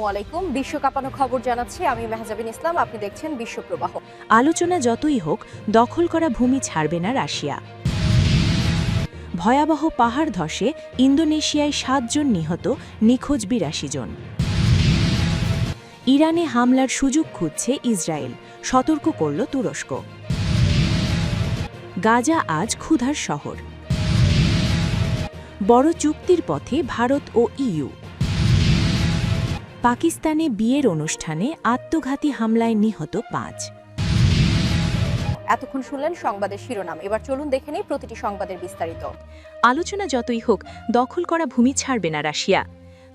আসসালামু আলাইকুম। বিশ্ব কাঁপানো খবর জানাচ্ছি আমি মেহজাবিন ইসলাম। আপনি দেখছেন বিশ্ব প্রবাহ। আলোচনা যতই হোক, দখল করা ভূমি ছাড়বে না রাশিয়া। ভয়াবহ পাহাড় ধসে ইন্দোনেশিয়ায় সাতজন নিহত, নিখোঁজ বিরাশি জন। ইরানে হামলার সুযোগ খুঁজছে ইসরায়েল। সতর্ক করল তুরস্ক। গাজা আজ ক্ষুধার শহর। বড় চুক্তির পথে ভারত ও ইইউ পাকিস্তানে বিয়ের অনুষ্ঠানে আত্মঘাতী হামলায় নিহত পাঁচ। এতক্ষণ শুনলেন সংবাদের শিরোনাম। এবার চলুন দেখে নিই প্রতিটি সংবাদের বিস্তারিত। আলোচনা যতই হোক দখল করা ভূমি ছাড়বে না রাশিয়া।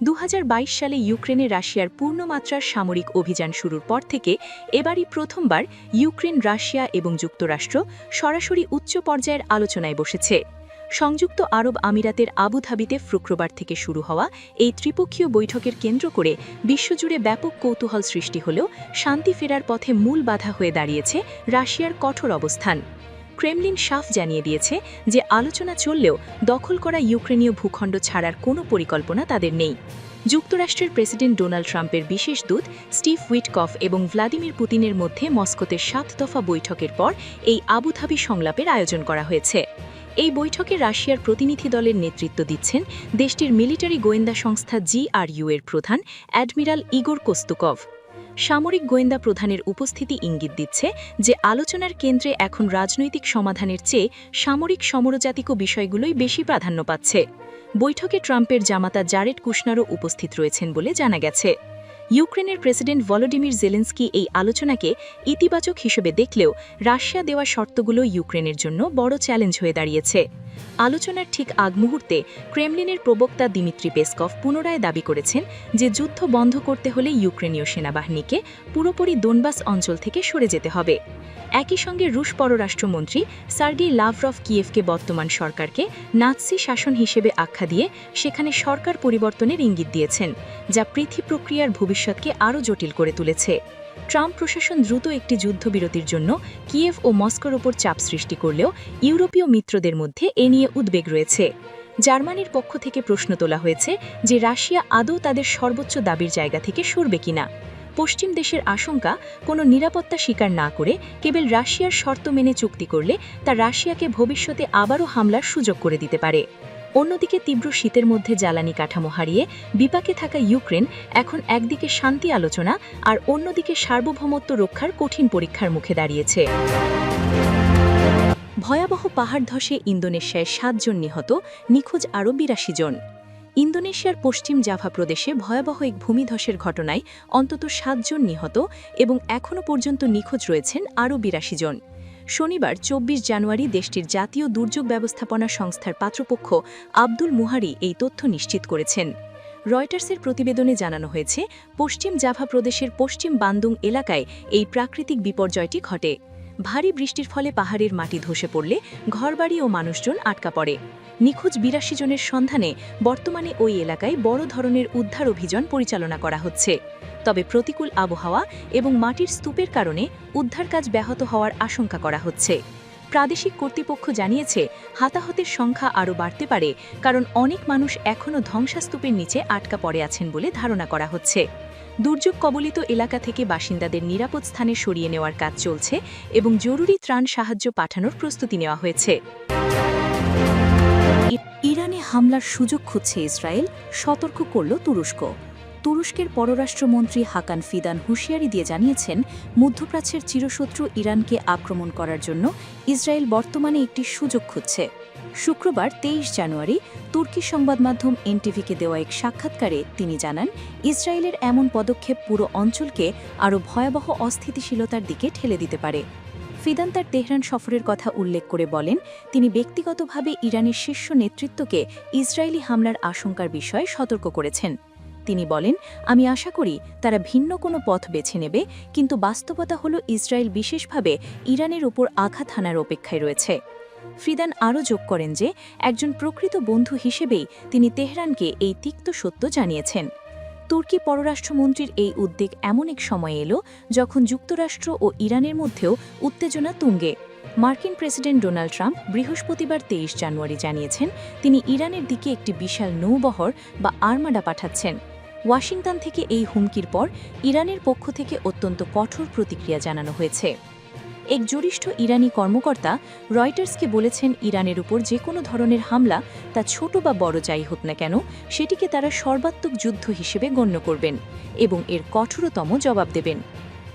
দু হাজার বাইশ সালে ইউক্রেনে রাশিয়ার পূর্ণমাত্রার সামরিক অভিযান শুরুর পর থেকে এবারই প্রথমবার ইউক্রেন রাশিয়া এবং যুক্তরাষ্ট্র সরাসরি উচ্চ পর্যায়ের আলোচনায় বসেছে। সংযুক্ত আরব আমিরাতের আবুধাবিতে শুক্রবার থেকে শুরু হওয়া এই ত্রিপক্ষীয় বৈঠকের কেন্দ্র করে বিশ্বজুড়ে ব্যাপক কৌতূহল সৃষ্টি হলেও শান্তি ফেরার পথে মূল বাধা হয়ে দাঁড়িয়েছে রাশিয়ার কঠোর অবস্থান। ক্রেমলিন সাফ জানিয়ে দিয়েছে যে আলোচনা চললেও দখল করা ইউক্রেনীয় ভূখণ্ড ছাড়ার কোনো পরিকল্পনা তাদের নেই। যুক্তরাষ্ট্রের প্রেসিডেন্ট ডোনাল্ড ট্রাম্পের বিশেষ দূত স্টিভ উইটকফ এবং ভ্লাদিমির পুতিনের মধ্যে মস্কোতে সাত দফা বৈঠকের পর এই আবুধাবি সংলাপের আয়োজন করা হয়েছে। এই বৈঠকে রাশিয়ার প্রতিনিধি দলের নেতৃত্ব দিচ্ছেন দেশটির মিলিটারি গোয়েন্দা সংস্থা জিআরইউ এর প্রধান অ্যাডমিরাল ইগোর কোস্তুকভ। সামরিক গোয়েন্দা প্রধানের উপস্থিতি ইঙ্গিত দিচ্ছে যে আলোচনার কেন্দ্রে এখন রাজনৈতিক সমাধানের চেয়ে সামরিক সমরজাতিক বিষয়গুলোই বেশি প্রাধান্য পাচ্ছে। বৈঠকে ট্রাম্পের জামাতা জারেড কুশনারও উপস্থিত রয়েছেন বলে জানা গেছে। ইউক্রেনের প্রেসিডেন্ট ভলোডিমির জেলেন্সকি এই আলোচনাকে ইতিবাচক হিসেবে দেখলেও রাশিয়া দেওয়া শর্তগুলো ইউক্রেনের জন্য বড় চ্যালেঞ্জ হয়ে দাঁড়িয়েছে। আলোচনার ঠিক আগ মুহূর্তে ক্রেমলিনের প্রবক্তা দিমিত্রি পেসকভ পুনরায় দাবি করেছেন যে যুদ্ধ বন্ধ করতে হলে ইউক্রেনীয় সেনাবাহিনীকে পুরোপুরি দোনবাস অঞ্চল থেকে সরে যেতে হবে। একই সঙ্গে রুশ পররাষ্ট্রমন্ত্রী সার্গেই লাভরফ কিয়েভকে বর্তমান সরকারকে নাৎসি শাসন হিসেবে আখ্যা দিয়ে সেখানে সরকার পরিবর্তনের ইঙ্গিত দিয়েছেন, যা পৃথি প্রক্রিয়ার ভবিষ্যৎকে আরও জটিল করে তুলেছে। ট্রাম্প প্রশাসন দ্রুত একটি যুদ্ধবিরতির জন্য কিয়েভ ও মস্কোর ওপর চাপ সৃষ্টি করলেও ইউরোপীয় মিত্রদের মধ্যে এ নিয়ে উদ্বেগ রয়েছে। জার্মানির পক্ষ থেকে প্রশ্ন তোলা হয়েছে যে রাশিয়া আদৌ তাদের সর্বোচ্চ দাবির জায়গা থেকে সরবে কিনা। পশ্চিম দেশের আশঙ্কা, কোনো নিরাপত্তা স্বীকার না করে কেবল রাশিয়ার শর্ত মেনে চুক্তি করলে তা রাশিয়াকে ভবিষ্যতে আবারও হামলার সুযোগ করে দিতে পারে। অন্যদিকে তীব্র শীতের মধ্যে জ্বালানি কাঠামো হারিয়ে বিপাকে থাকা ইউক্রেন এখন একদিকে শান্তি আলোচনা আর অন্যদিকে সার্বভৌমত্ব রক্ষার কঠিন পরীক্ষার মুখে দাঁড়িয়েছে। ভয়াবহ পাহাড় ধসে ইন্দোনেশিয়ায় সাতজন নিহত, নিখোঁজ আরও বিরাশি জন। ইন্দোনেশিয়ার পশ্চিম জাভা প্রদেশে ভয়াবহ এক ভূমিধসের ঘটনায় অন্তত সাতজন নিহত এবং এখনও পর্যন্ত নিখোঁজ রয়েছেন আরও বিরাশি জন। শনিবার চব্বিশ জানুয়ারি দেশটির জাতীয় দুর্যোগ ব্যবস্থাপনা সংস্থার পাত্রপক্ষ আব্দুল মুহারি এই তথ্য নিশ্চিত করেছেন। রয়টার্সের প্রতিবেদনে জানানো হয়েছে, পশ্চিম জাভা প্রদেশের পশ্চিম বান্দুং এলাকায় এই প্রাকৃতিক বিপর্যয়টি ঘটে। ভারী বৃষ্টির ফলে পাহাড়ের মাটি ধসে পড়লে ঘরবাড়ি ও মানুষজন আটকা পড়ে। নিখোঁজ বিরাশি জনের সন্ধানে বর্তমানে ওই এলাকায় বড় ধরনের উদ্ধার অভিযান পরিচালনা করা হচ্ছে। তবে প্রতিকূল আবহাওয়া এবং মাটির স্তূপের কারণে উদ্ধার কাজ ব্যাহত হওয়ার আশঙ্কা করা হচ্ছে। প্রাদেশিক কর্তৃপক্ষ জানিয়েছে, হাতাহতের সংখ্যা আরও বাড়তে পারে কারণ অনেক মানুষ এখনও ধ্বংসাস্তূপের নিচে আটকা পড়ে আছেন বলে ধারণা করা হচ্ছে। দুর্যোগ কবলিত এলাকা থেকে বাসিন্দাদের নিরাপদ স্থানে সরিয়ে নেওয়ার কাজ চলছে এবং জরুরি ত্রাণ সাহায্য পাঠানোর প্রস্তুতি নেওয়া হয়েছে। ইরানে হামলার সুযোগ খুঁজছে ইসরায়েল, সতর্ক করল তুরস্ক। তুরস্কের পররাষ্ট্রমন্ত্রী হাকান ফিদান হুঁশিয়ারি দিয়ে জানিয়েছেন, মধ্যপ্রাচ্যের চিরশত্রু ইরানকে আক্রমণ করার জন্য ইসরায়েল বর্তমানে একটি সুযোগ খুঁজছে। শুক্রবার তেইশ জানুয়ারি তুর্কি সংবাদ মাধ্যম এনটিভিকে দেওয়া এক সাক্ষাৎকারে তিনি জানান, ইসরায়েলের এমন পদক্ষেপ পুরো অঞ্চলকে আরও ভয়াবহ অস্থিতিশীলতার দিকে ঠেলে দিতে পারে। ফিদান তার তেহরান সফরের কথা উল্লেখ করে বলেন, তিনি ব্যক্তিগতভাবে ইরানের শীর্ষ নেতৃত্বকে ইসরায়েলি হামলার আশঙ্কার বিষয়ে সতর্ক করেছেন। তিনি বলেন, আমি আশা করি তারা ভিন্ন কোনো পথ বেছে নেবে, কিন্তু বাস্তবতা হল ইসরায়েল বিশেষভাবে ইরানের ওপর আঘাত হানার অপেক্ষায় রয়েছে। ফ্রিদান আরও যোগ করেন যে, একজন প্রকৃত বন্ধু হিসেবেই তিনি তেহরানকে এই তিক্ত সত্য জানিয়েছেন। তুর্কি পররাষ্ট্রমন্ত্রীর এই উদ্বেগ এমন এক সময় এলো যখন যুক্তরাষ্ট্র ও ইরানের মধ্যেও উত্তেজনা তুঙ্গে। মার্কিন প্রেসিডেন্ট ডোনাল্ড ট্রাম্প বৃহস্পতিবার তেইশ জানুয়ারি জানিয়েছেন, তিনি ইরানের দিকে একটি বিশাল নৌবহর বা আর্মাডা পাঠাচ্ছেন। ওয়াশিংটন থেকে এই হুমকির পর ইরানের পক্ষ থেকে অত্যন্ত কঠোর প্রতিক্রিয়া জানানো হয়েছে। এক জরিষ্ঠ ইরানি কর্মকর্তা রয়টার্সকে বলেছেন, ইরানের উপর যে কোনো ধরনের হামলা, তা ছোট বা বড় যাই হোক না কেন, সেটিকে তারা সর্বাত্মক যুদ্ধ হিসেবে গণ্য করবেন এবং এর কঠোরতম জবাব দেবেন।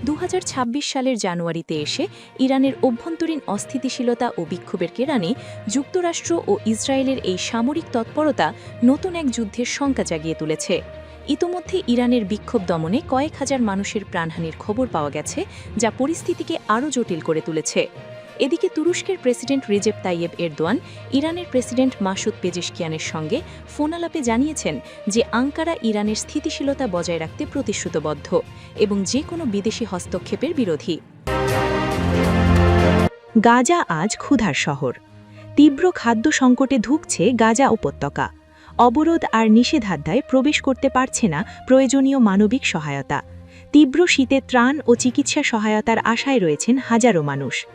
দু হাজার ছাব্বিশ সালের জানুয়ারিতে এসে ইরানের অভ্যন্তরীণ অস্থিতিশীলতা ও বিক্ষোভের কেরানে যুক্তরাষ্ট্র ও ইসরায়েলের এই সামরিক তৎপরতা নতুন এক যুদ্ধের শঙ্কা জাগিয়ে তুলেছে। ইতোমধ্যে ইরানের বিক্ষোভ দমনে কয়েক হাজার মানুষের প্রাণহানির খবর পাওয়া গেছে, যা পরিস্থিতিকে আরও জটিল করে তুলেছে। এদিকে তুরস্কের প্রেসিডেন্ট রিজেপ তাইয়েব এরদোয়ান, ইরানের প্রেসিডেন্ট মাসুদ পেজেশকিয়ানের সঙ্গে ফোনালাপে জানিয়েছেন যে আঙ্কারা ইরানের স্থিতিশীলতা বজায় রাখতে প্রতিশ্রুতবদ্ধ এবং যে কোনো বিদেশি হস্তক্ষেপের বিরোধী। গাজা আজ ক্ষুধার শহর। তীব্র খাদ্য সংকটে ধুঁকছে গাজা উপত্যকা। অবরোধ আর নিষেধাজ্ঞায় প্রবেশ করতে পারছে না প্রয়োজনীয় মানবিক সহায়তা। তীব্র শীতে ত্রাণ ও চিকিৎসা সহায়তার আশায় রয়েছেন হাজারো মানুষ।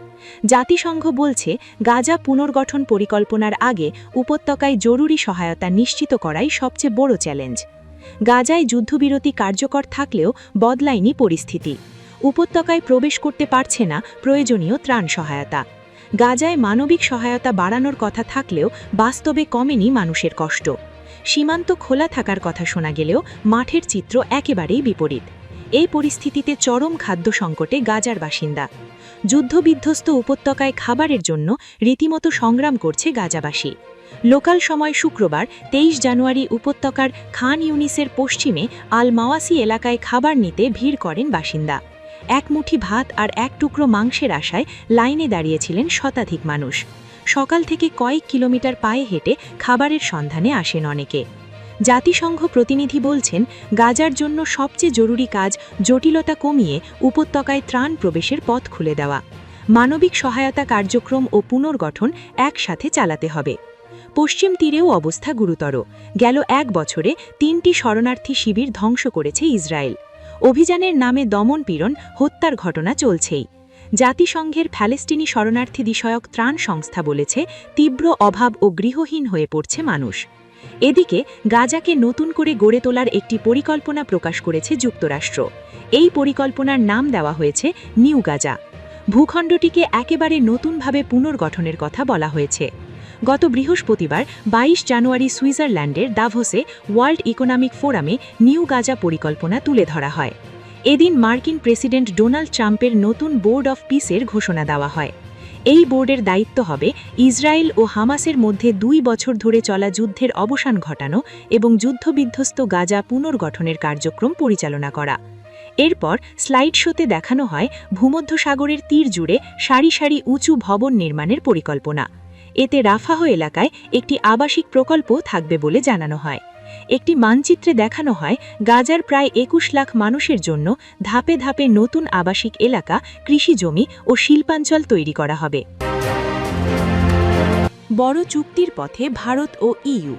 জাতিসংঘ বলছে, গাজা পুনর্গঠন পরিকল্পনার আগে উপত্যকায় জরুরি সহায়তা নিশ্চিত করাই সবচেয়ে বড় চ্যালেঞ্জ। গাজায় যুদ্ধবিরতি কার্যকর থাকলেও বদলায়নি পরিস্থিতি। উপত্যকায় প্রবেশ করতে পারছে না প্রয়োজনীয় ত্রাণ সহায়তা। গাজায় মানবিক সহায়তা বাড়ানোর কথা থাকলেও বাস্তবে কমেনি মানুষের কষ্ট। সীমান্ত খোলা থাকার কথা শোনা গেলেও মাঠের চিত্র একেবারেই বিপরীত। এই পরিস্থিতিতে চরম খাদ্য সংকটে গাজার বাসিন্দা। যুদ্ধবিধ্বস্ত উপত্যকায় খাবারের জন্য রীতিমতো সংগ্রাম করছে গাজাবাসী। লোকাল সময় শুক্রবার, তেইশ জানুয়ারি, উপত্যকার খান ইউনিসের পশ্চিমে আল মাওয়াসি এলাকায় খাবার নিতে ভিড় করেন বাসিন্দা। এক মুঠি ভাত আর এক টুকরো মাংসের আশায় লাইনে দাঁড়িয়েছিলেন শতাধিক মানুষ। সকাল থেকে কয়েক কিলোমিটার পায়ে হেঁটে খাবারের সন্ধানে আসেন অনেকে। জাতিসংঘ প্রতিনিধি বলছেন, গাজার জন্য সবচেয়ে জরুরি কাজ জটিলতা কমিয়ে উপত্যকায় ত্রাণ প্রবেশের পথ খুলে দেওয়া। মানবিক সহায়তা কার্যক্রম ও পুনর্গঠন একসাথে চালাতে হবে। পশ্চিম তীরেও অবস্থা গুরুতর। গেল এক বছরে তিনটি শরণার্থী শিবির ধ্বংস করেছে ইসরায়েল। অভিযানের নামে দমনপীড়ন হত্যার ঘটনা চলছেই। জাতিসংঘের ফ্যালেস্টিনি শরণার্থী বিষয়ক ত্রাণ সংস্থা বলেছে, তীব্র অভাব ও গৃহহীন হয়ে পড়ছে মানুষ। এদিকে, গাজাকে নতুন করে গড়ে তোলার একটি পরিকল্পনা প্রকাশ করেছে যুক্তরাষ্ট্র। এই পরিকল্পনার নাম দেওয়া হয়েছে, নিউ গাজা। ভূখণ্ডটিকে একেবারে নতুনভাবে পুনর্গঠনের কথা বলা হয়েছে। গত বৃহস্পতিবার ২২ জানুয়ারি সুইজারল্যান্ডের দাভোসে ওয়ার্ল্ড ইকোনমিক ফোরামে নিউ গাজা পরিকল্পনা তুলে ধরা হয়। এদিন মার্কিন প্রেসিডেন্ট ডোনাল্ড ট্রাম্পের নতুন বোর্ড অফ পিসের ঘোষণা দেওয়া হয়। এই বোর্ডের দায়িত্ব হবে ইসরায়েল ও হামাসের মধ্যে দুই বছর ধরে চলা যুদ্ধের অবসান ঘটানো এবং যুদ্ধবিধ্বস্ত গাজা পুনর্গঠনের কার্যক্রম পরিচালনা করা। এরপর স্লাইড শোতে দেখানো হয় ভূমধ্যসাগরের তীর জুড়ে সারি সারি উঁচু ভবন নির্মাণের পরিকল্পনা। এতে রাফাহ এলাকায় একটি আবাসিক প্রকল্প থাকবে বলে জানানো হয়। একটি মানচিত্রে দেখানো হয়, গাজার প্রায় একুশ লাখ মানুষের জন্য ধাপে ধাপে নতুন আবাসিক এলাকা, কৃষি জমি ও শিল্পাঞ্চল তৈরি করা হবে। বড় চুক্তির পথে ভারত ও ইইউ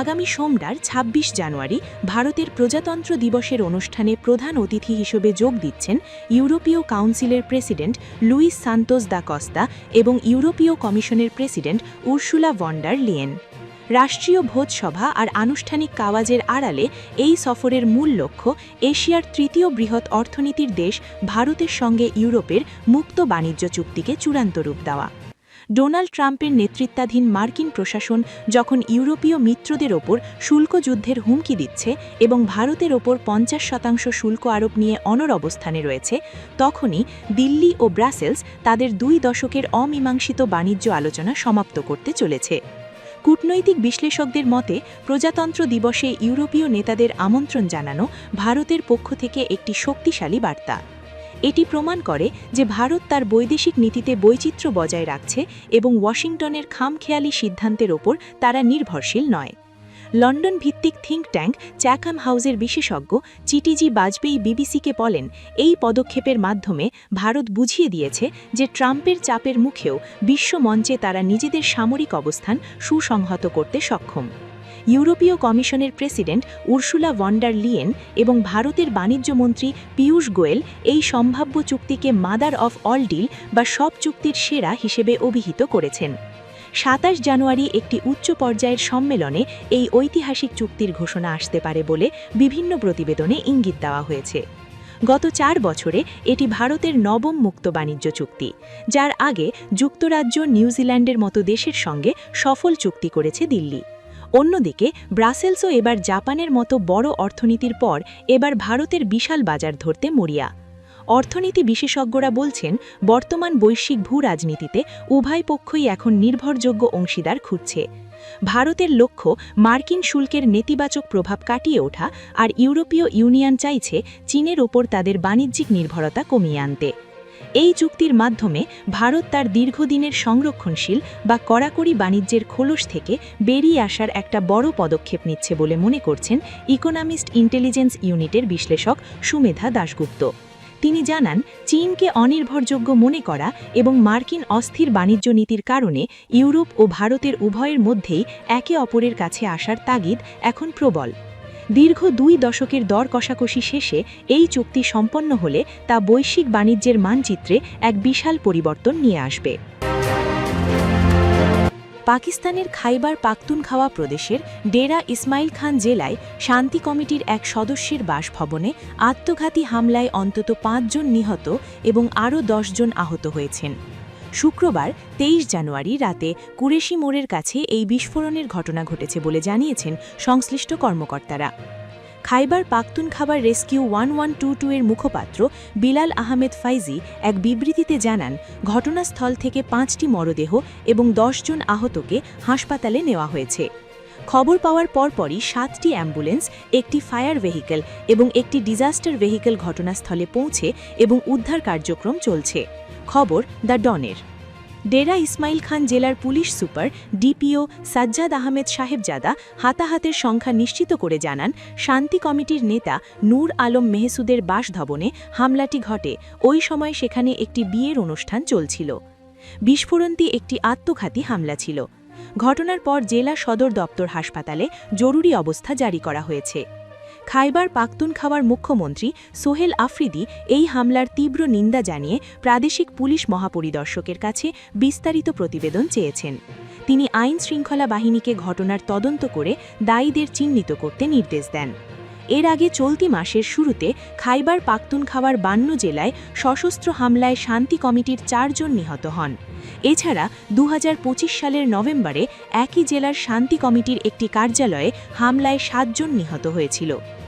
আগামী সোমবার ২৬ জানুয়ারি, ভারতের প্রজাতন্ত্র দিবসের অনুষ্ঠানে প্রধান অতিথি হিসেবে যোগ দিচ্ছেন ইউরোপীয় কাউন্সিলের president Luis Santos da Costa এবং ইউরোপীয় কমিশনের প্রেসিডেন্ট উর্সুলা ভন্ডার লিয়েন। রাষ্ট্রীয় ভোজসভা আর আনুষ্ঠানিক কাওয়াজের আড়ালে এই সফরের মূল লক্ষ্য এশিয়ার তৃতীয় বৃহৎ অর্থনীতির দেশ ভারতের সঙ্গে ইউরোপের মুক্ত বাণিজ্য চুক্তিকে চূড়ান্ত রূপ দেওয়া। ডোনাল্ড ট্রাম্পের নেতৃত্বাধীন মার্কিন প্রশাসন যখন ইউরোপীয় মিত্রদের ওপর শুল্ক যুদ্ধের হুমকি দিচ্ছে এবং ভারতের ওপর পঞ্চাশ শতাংশ শুল্ক আরোপ নিয়ে অনর অবস্থানে রয়েছে, তখনই দিল্লি ও ব্রাসেলস তাদের দুই দশকের অমীমাংসিত বাণিজ্য আলোচনা সমাপ্ত করতে চলেছে। কূটনৈতিক বিশ্লেষকদের মতে, প্রজাতন্ত্র দিবসে ইউরোপীয় নেতাদের আমন্ত্রণ জানানো ভারতের পক্ষ থেকে একটি শক্তিশালী বার্তা। এটি প্রমাণ করে যে ভারত তার বৈদেশিক নীতিতে বৈচিত্র্য বজায় রাখছে এবং ওয়াশিংটনের খামখেয়ালি সিদ্ধান্তের ওপর তারা নির্ভরশীল নয়। লন্ডন ভিত্তিক থিঙ্ক ট্যাঙ্ক চ্যাকাম হাউসের বিশেষজ্ঞ চিটিজি বাজপেয়ী বিবিসিকে বলেন, এই পদক্ষেপের মাধ্যমে ভারত বুঝিয়ে দিয়েছে যে ট্রাম্পের চাপের মুখেও বিশ্ব মঞ্চে তারা নিজেদের সামরিক অবস্থান সুসংহত করতে সক্ষম। ইউরোপীয় কমিশনের প্রেসিডেন্ট উর্সুলা ভন্ডার লিয়েন এবং ভারতের বাণিজ্যমন্ত্রী পীয়ূষ গোয়েল এই সম্ভাব্য চুক্তিকে মাদার অফ অল ডিল বা সব চুক্তির সেরা হিসেবে অভিহিত করেছেন। সাতাশ জানুয়ারি একটি উচ্চ পর্যায়ের সম্মেলনে এই ঐতিহাসিক চুক্তির ঘোষণা আসতে পারে বলে বিভিন্ন প্রতিবেদনে ইঙ্গিত দেওয়া হয়েছে। গত চার বছরে এটি ভারতের নবম মুক্ত বাণিজ্য চুক্তি, যার আগে যুক্তরাজ্য নিউজিল্যান্ডের মতো দেশের সঙ্গে সফল চুক্তি করেছে দিল্লি। অন্যদিকে, ব্রাসেলসও এবার জাপানের মতো বড় অর্থনীতির পর এবার ভারতের বিশাল বাজার ধরতে মরিয়া। অর্থনীতি বিশেষজ্ঞরা বলছেন, বর্তমান বৈশ্বিক ভূ রাজনীতিতে উভয় পক্ষই এখন নির্ভরযোগ্য অংশীদার খুঁজছে। ভারতের লক্ষ্য মার্কিন শুল্কের নেতিবাচক প্রভাব কাটিয়ে ওঠা আর ইউরোপীয় ইউনিয়ন চাইছে চীনের ওপর তাদের বাণিজ্যিক নির্ভরতা কমিয়ে আনতে। এই চুক্তির মাধ্যমে ভারত তার দীর্ঘদিনের সংরক্ষণশীল বা কড়াকড়ি বাণিজ্যের খোলস থেকে বেরিয়ে আসার একটা বড় পদক্ষেপ নিচ্ছে বলে মনে করছেন ইকোনমিস্ট ইন্টেলিজেন্স ইউনিটের বিশ্লেষক সুমেধা দাশগুপ্ত। তিনি জানান, চীনকে অনির্ভরযোগ্য মনে করা এবং মার্কিন অস্থির বাণিজ্য নীতির কারণে ইউরোপ ও ভারতের উভয়ের মধ্যেই একে অপরের কাছে আসার তাগিদ এখন প্রবল। দীর্ঘ দুই দশকের দর কষাকষি শেষে এই চুক্তি সম্পন্ন হলে তা বৈশ্বিক বাণিজ্যের মানচিত্রে এক বিশাল পরিবর্তন নিয়ে আসবে। পাকিস্তানের খাইবার পাখতুনখাওয়া প্রদেশের ডেরা ইসমাইল খান জেলায় শান্তি কমিটির এক সদস্যের বাসভবনে আত্মঘাতী হামলায় অন্তত পাঁচজন নিহত এবং আরও জন আহত হয়েছেন। শুক্রবার তেইশ জানুয়ারি রাতে কুরেশি মোড়ের কাছে এই বিস্ফোরণের ঘটনা ঘটেছে বলে জানিয়েছেন সংশ্লিষ্ট কর্মকর্তারা। Khyber পাখতুনখাবার rescue one one two two এর মুখপাত্র বিলাল আহমেদ ফাইজি এক বিবৃতিতে জানান, ঘটনাস্থল থেকে পাঁচটি মরদেহ এবং দশজন আহতকে হাসপাতালে নেওয়া হয়েছে। খবর পাওয়ার পরপরই সাতটি অ্যাম্বুলেন্স, একটি ফায়ার ভেহিকেল এবং একটি ডিজাস্টার ভেহিকেল ঘটনাস্থলে পৌঁছে এবং উদ্ধার কার্যক্রম চলছে। খবর, দ্য ডনের। ডেরা ইসমাইল খান জেলার police super, DPO Sajjad Ahmed Sahibzada হাতাহাতের সংখ্যা নিশ্চিত করে জানান, শান্তি কমিটির নেতা নূর আলম মেহসুদের বাসভবনে হামলাটি ঘটে। ওই সময় সেখানে একটি বিয়ের অনুষ্ঠান চলছিল। বিস্ফোরণটি একটি আত্মঘাতী হামলা ছিল। ঘটনার পর জেলা সদর দপ্তর হাসপাতালে জরুরি অবস্থা জারি করা হয়েছে। খাইবার পাখতুনখাওয়ার মুখ্যমন্ত্রী সোহেল আফ্রিদি এই হামলার তীব্র নিন্দা জানিয়ে প্রাদেশিক পুলিশ মহাপরিদর্শকের কাছে বিস্তারিত প্রতিবেদন চেয়েছেন। তিনি আইন শৃঙ্খলা বাহিনীকে ঘটনার তদন্ত করে দায়ীদের চিহ্নিত করতে নির্দেশ দেন। এর আগে চলতি মাসের শুরুতে খাইবার পাখতুনখাওয়ার বান্ন জেলায় সশস্ত্র হামলায় শান্তি কমিটির চারজন নিহত হন। এছাড়া দু হাজার পঁচিশ সালের নভেম্বরে একই জেলার শান্তি কমিটির একটি কার্যালয়ে হামলায় সাতজন নিহত হয়েছিল।